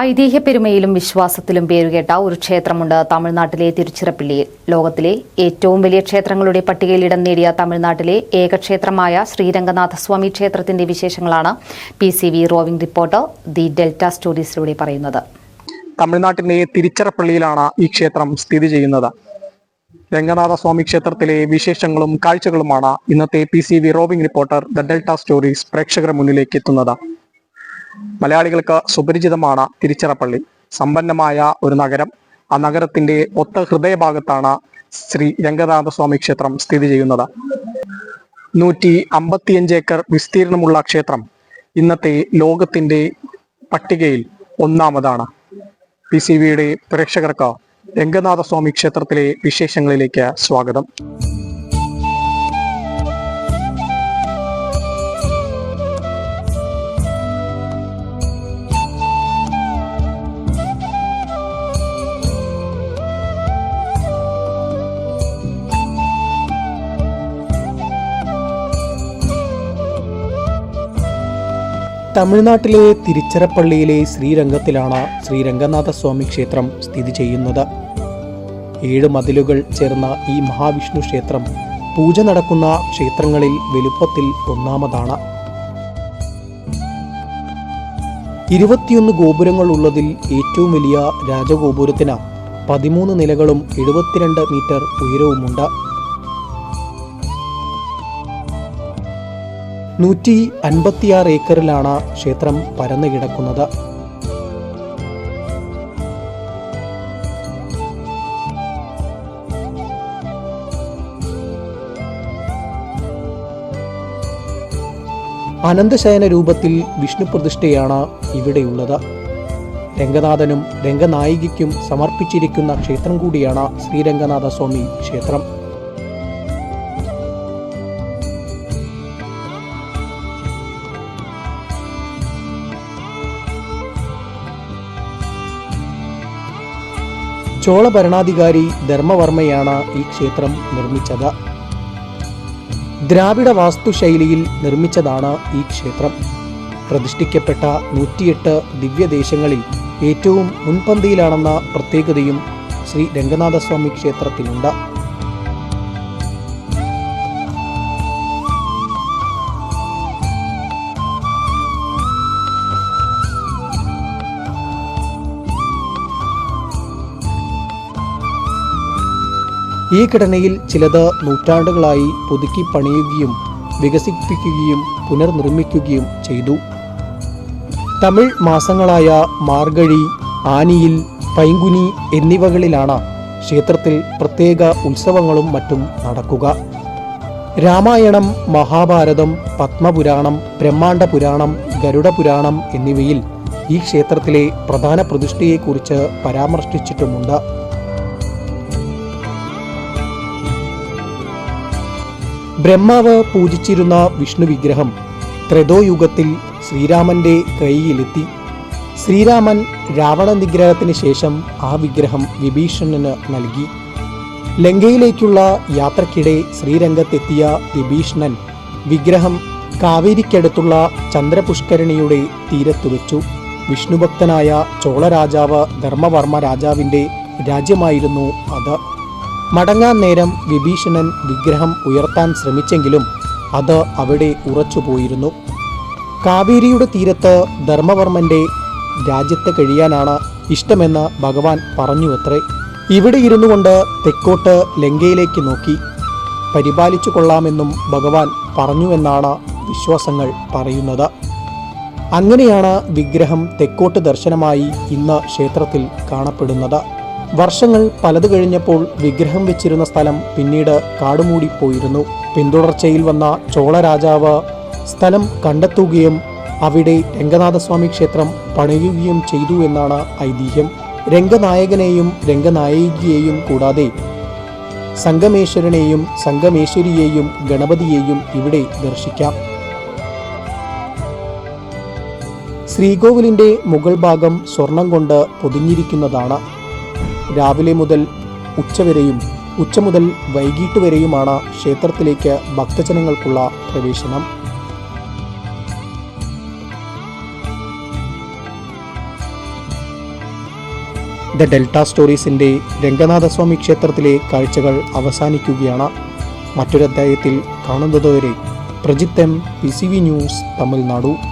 ഐതിഹ്യപ്പെരുമയിലും വിശ്വാസത്തിലും പേരുകേട്ട ഒരു ക്ഷേത്രമുണ്ട് തമിഴ്നാട്ടിലെ തിരുച്ചിറപ്പള്ളിയിൽ ലോകത്തിലെ ഏറ്റവും വലിയ ക്ഷേത്രങ്ങളുടെ പട്ടികയിൽ ഇടം നേടിയ തമിഴ്നാട്ടിലെ ഏകക്ഷേത്രമായ ശ്രീരംഗനാഥസ്വാമി ക്ഷേത്രത്തിന്റെ വിശേഷങ്ങളാണ് P C V roving reporter the Delta സ്റ്റോറീസിലൂടെ പറയുന്നത്. തമിഴ്നാട്ടിലെ തിരുച്ചിറപ്പള്ളിയിലാണ് ഈ ക്ഷേത്രം സ്ഥിതി ചെയ്യുന്നത്. രംഗനാഥസ്വാമി ക്ഷേത്രത്തിലെ വിശേഷങ്ങളും കാഴ്ചകളുമാണ് ഇന്നത്തെ P C V roving reporter the Delta stories പ്രേക്ഷകരുടെ മുന്നിലേക്ക് എത്തുന്നത്. മലയാളികൾക്ക് സുപരിചിതമാണ് തിരുച്ചിറപ്പള്ളി. സമ്പന്നമായ ഒരു നഗരം. ആ നഗരത്തിന്റെ ഒത്ത ഹൃദയഭാഗത്താണ് ശ്രീ രംഗനാഥസ്വാമി ക്ഷേത്രം സ്ഥിതി ചെയ്യുന്നത്. നൂറ്റി അമ്പത്തിയഞ്ച് ഏക്കർ വിസ്തീർണമുള്ള ക്ഷേത്രം ഇന്നത്തെ ലോകത്തിന്റെ പട്ടികയിൽ ഒന്നാമതാണ്. പി സി വിയുടെ പ്രേക്ഷകർക്ക് രംഗനാഥസ്വാമി ക്ഷേത്രത്തിലെ വിശേഷങ്ങളിലേക്ക് സ്വാഗതം. തമിഴ്നാട്ടിലെ തിരുച്ചിറപ്പള്ളിയിലെ ശ്രീരംഗത്തിലാണ് ശ്രീരംഗനാഥസ്വാമി ക്ഷേത്രം സ്ഥിതി ചെയ്യുന്നത്. ഏഴ് മതിലുകൾ ചേർന്ന ഈ മഹാവിഷ്ണു ക്ഷേത്രം പൂജ നടക്കുന്ന ക്ഷേത്രങ്ങളിൽ വലുപ്പത്തിൽ ഒന്നാമതാണ്. ഇരുപത്തിയൊന്ന് ഗോപുരങ്ങൾ ഉള്ളതിൽ ഏറ്റവും വലിയ രാജഗോപുരത്തിന് പതിമൂന്ന് നിലകളും എഴുപത്തിരണ്ട് മീറ്റർ ഉയരവുമുണ്ട്. നൂറ്റി അൻപത്തിയാറ് ഏക്കറിലാണ് ക്ഷേത്രം പരന്നു കിടക്കുന്നത്. അനന്തശയന രൂപത്തിൽ വിഷ്ണു പ്രതിഷ്ഠയാണ് ഇവിടെയുള്ളത്. രംഗനാഥനും രംഗനായികയ്ക്കും സമർപ്പിച്ചിരിക്കുന്ന ക്ഷേത്രം കൂടിയാണ് ശ്രീരംഗനാഥ സ്വാമി ക്ഷേത്രം. ചോള ഭരണാധികാരി ധർമ്മവർമ്മയാണ് ഈ ക്ഷേത്രം നിർമ്മിച്ചത്. ദ്രാവിഡ വാസ്തുശൈലിയിൽ നിർമ്മിച്ചതാണ് ഈ ക്ഷേത്രം. പ്രതിഷ്ഠിക്കപ്പെട്ട നൂറ്റിയെട്ട് ദിവ്യദേശങ്ങളിൽ ഏറ്റവും മുൻപന്തിയിലാണെന്ന പ്രത്യേകതയും ശ്രീ രംഗനാഥസ്വാമി ക്ഷേത്രത്തിനുണ്ട് ഈ ഘടനയിൽ ചിലത് നൂറ്റാണ്ടുകളായി പുതുക്കി പണിയുകയും വികസിപ്പിക്കുകയും പുനർനിർമ്മിക്കുകയും ചെയ്തു. തമിഴ് മാസങ്ങളായ മാർഗഴി ആനിയിൽ പൈങ്കുനി എന്നിവകളിലാണ് ക്ഷേത്രത്തിൽ പ്രത്യേക ഉത്സവങ്ങളും മറ്റും നടക്കുക. രാമായണം മഹാഭാരതം പത്മപുരാണം ബ്രഹ്മാണ്ട പുരാണം ഗരുഡ പുരാണം എന്നിവയിൽ ഈ ക്ഷേത്രത്തിലെ പ്രധാന പ്രതിഷ്ഠയെക്കുറിച്ച് പരാമർശിച്ചിട്ടുമുണ്ട്. ബ്രഹ്മാവ് പൂജിച്ചിരുന്ന വിഷ്ണു വിഗ്രഹം ത്രേതോയുഗത്തിൽ ശ്രീരാമന്റെ കൈയിലെത്തി. ശ്രീരാമൻ രാവണ നിഗ്രഹത്തിന് ശേഷം ആ വിഗ്രഹം വിഭീഷണന് നൽകി. ലങ്കയിലേക്കുള്ള യാത്രക്കിടെ ശ്രീരംഗത്തെത്തിയ വിഭീഷണൻ വിഗ്രഹം കാവേരിക്കടുത്തുള്ള ചന്ദ്രപുഷ്കരണിയുടെ തീരത്ത് വെച്ചു. വിഷ്ണുഭക്തനായ ചോളരാജാവ് ധർമ്മവർമ്മ രാജാവിന്റെ രാജ്യമായിരുന്നു അത്. മടങ്ങാൻ നേരം വിഭീഷണൻ വിഗ്രഹം ഉയർത്താൻ ശ്രമിച്ചെങ്കിലും അത് അവിടെ ഉറച്ചുപോയിരുന്നു. കാവേരിയുടെ തീരത്ത് ധർമ്മവർമ്മന്റെ രാജ്യത്ത് കഴിയാനാണ് ഇഷ്ടമെന്ന് ഭഗവാൻ പറഞ്ഞുവത്രേ. ഇവിടെ ഇരുന്നു കൊണ്ട് തെക്കോട്ട് ലങ്കയിലേക്ക് നോക്കി. പരിപാലിച്ചു കൊള്ളാമെന്നും ഭഗവാൻ പറഞ്ഞുവെന്നാണ് വിശ്വാസങ്ങൾ പറയുന്നത്. അങ്ങനെയാണ് വിഗ്രഹം തെക്കോട്ട് ദർശനമായി ഇന്ന് ക്ഷേത്രത്തിൽ കാണപ്പെടുന്നത്. വർഷങ്ങൾ പലത് കഴിഞ്ഞപ്പോൾ വിഗ്രഹം വെച്ചിരുന്ന സ്ഥലം പിന്നീട് കാടുമൂടിപ്പോയിരുന്നു പിന്തുടർച്ചയിൽ വന്ന ചോള രാജാവ് സ്ഥലം കണ്ടെത്തുകയും അവിടെ രംഗനാഥസ്വാമി ക്ഷേത്രം പണിയുകയും ചെയ്തു എന്നാണ് ഐതിഹ്യം. രംഗനായകനെയും രംഗനായികയെയും കൂടാതെ സംഗമേശ്വരനെയും സംഗമേശ്വരിയെയും ഗണപതിയെയും ഇവിടെ ദർശിക്കാം. ശ്രീകോവിലിന്റെ മുകൾ ഭാഗം സ്വർണം കൊണ്ട് പൊതിഞ്ഞിരിക്കുന്നതാണ്. രാവിലെ മുതൽ ഉച്ചവരെയും ഉച്ച മുതൽ വൈകിട്ട് വരെയുമാണ് ക്ഷേത്രത്തിലേക്ക് ഭക്തജനങ്ങൾക്കുള്ള പ്രവേശനം. ദ ഡെൽറ്റ സ്റ്റോറീസിന്റെ രംഗനാഥസ്വാമി ക്ഷേത്രത്തിലെ കാഴ്ചകൾ അവസാനിക്കുകയാണ്. മറ്റൊരധ്യായത്തിൽ കാണുന്നതുവരെ പ്രജിത്തം P C V news Tamil Nadu.